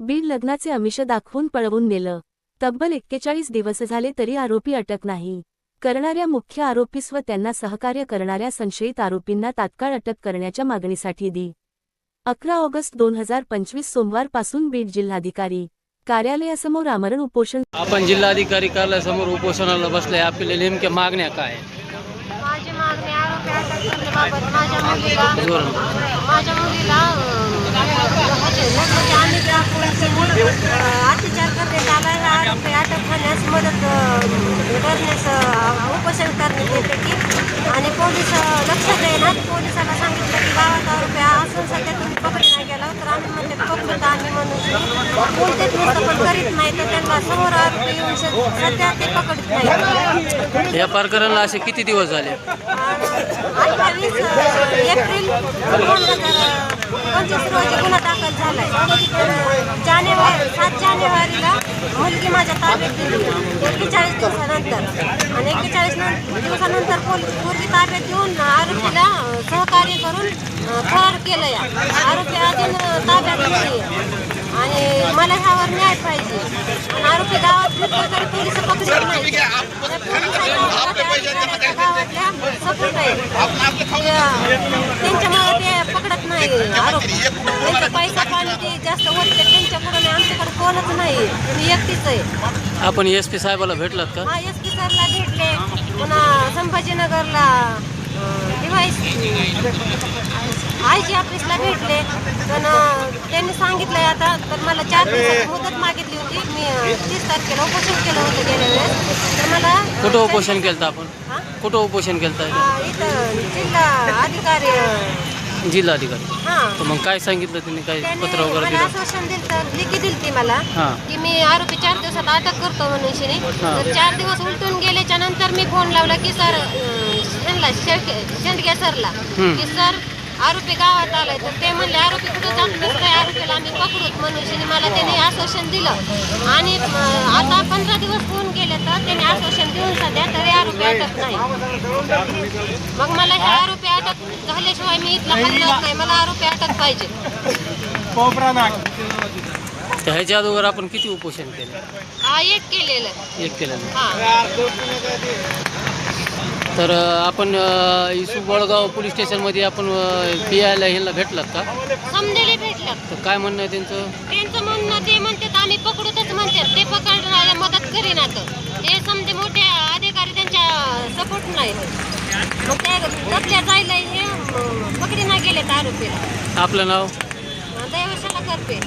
बीड लग्नाचे आमिष दाखवून पळवून नेलं. तब्बल एक्केचाळीस दिवस झाले तरी आरोपी अटक नाही. करणाऱ्या मुख्य आरोपीस व त्यांना सहकार्य करणाऱ्या संशयित आरोपींना तात्काळ अटक करण्याच्या मागणीसाठी दि. अकरा ऑगस्ट दोन हजार पंचवीस सोमवारपासून बीड जिल्हाधिकारी कार्यालयासमोर आमरण उपोषण आपण जिल्हाधिकारी कार्यालयासमोर उपोषणाला बसले आपल्या नेमक्या मागण्या काय? माझी मागणी आरोपी अटक करण्याबाबत माझ्या मुलीला जोरानं. माझ्या मुलीला अं, म्हणजे लग्नाच्या अनेक दाखवून अत्याचार करण्यात आला आहे. आरोपी अटक होण्यास मदत अं, करण्यास अं, उपोषण करण्यात येते की आणि पोलीस अं, लक्ष देणार पोलिसाला सांगितलं की गावात आरोपी असून सध्या तुम्ही पकडला नाही गेला तर आम्ही म्हणते पकडतो आम्ही म्हणून कोणतेच पण करीत नाही तर त्यांना समोर आरोपी येऊन सध्या ते पकडत नाही. या प्रकरणाला असे किती दिवस झाले? अठ्ठावीस एप्रिल दोन हजार पंचवीस रोजी गुन्हा दाखल झालाय. जानेवारी सात जानेवारीला मुलगी माझ्या ताब्यात दिली एक्केचाळीस दिवसानंतर. आणि एक्केचाळीस दिवसानंतर मुलगी ताब्यात घेऊन आरोपीला सहकार्य करून फरार केलं या आरोपी अजून ताब्यात आणि मला ह्यावर न्याय पाहिजे. आणि आरोपी गावात फिरतो तरी पोलीस पकडत नाही. त्या पोलिसांच्या गावातल्या सपोर्ट आहे. त्या- त्यांच्यामुळे ते पकडत नाही आरोपी. त्यांचा पैसा पाणी ते जास्त वाटते त्यांच्याकडून नाही, आमच्याकडे कोणच नाही. मी एकटीच आहे. आपण एस पी साहेबाला भेटलात का? हा एस पी सरला भेटले. पुन्हा संभाजीनगरला डिवाईस जी ऑफिसला भेटले. पण त्यांनी सांगितलंय आता तर मला चार दिवसाची मुदत मागितली होती. मी तीस तारखेला उपोषण केलं होतं गेल्या वेळेस. तर मला कुठं उपोषण केलं आपण? हा? कुठं उपोषण केलं इथं जिल्हा अधिकारी जिल्हाधिकारी हा. तर मग काय सांगितलं त्यांनी? काय पत्र वगैरे दिलं? आश्वासन दिलं तर लिखी दिली ती मला की मी आरोपी चार दिवसात अटक करतो म्हणून शिनी. तर चार दिवस उलटून गेल्याच्यानंतर मी फोन लावला की सर शेळके शेंडगे सरला. की सर आरोपी गावात आलाय तर ते म्हणले आरोपी कुठं जात नसतंय आरोपीला आम्ही पकडूत म्हणून शिनी मला त्यांनी आश्वासन दिलं. आणि आता पंधरा दिवस होऊन गेले तर त्यांनी आश्वासन देऊन सध्या तरी आरोपी अटक नाही. मग मला हे आरोपी अटक झाल्याशिवाय मी इथलं हलणार नाही. मला आरोपी अटक पाहिजे. ह्याच्या अगोदर आपण किती उपोषण केलं? हा एक केलेलं. एक केलं नाही. हा. तर आपण इसू बळगाव पोलीस स्टेशनमध्ये आपण पी आयला ह्यांना भेटलात का? समजेले भेटलं. तर काय म्हणणं आहे त्यांचं? त्यांचं म्हणणं ते म्हणतात आम्ही पकडूतच म्हणतात. ते पकडण्याला मदत करीनात ते समजे मोठे अधिकारी त्यांच्या सपोर्ट नाही मग त्या जायला हे गेलेत आरोपीला. आपलं नाव? दैवशाला करते.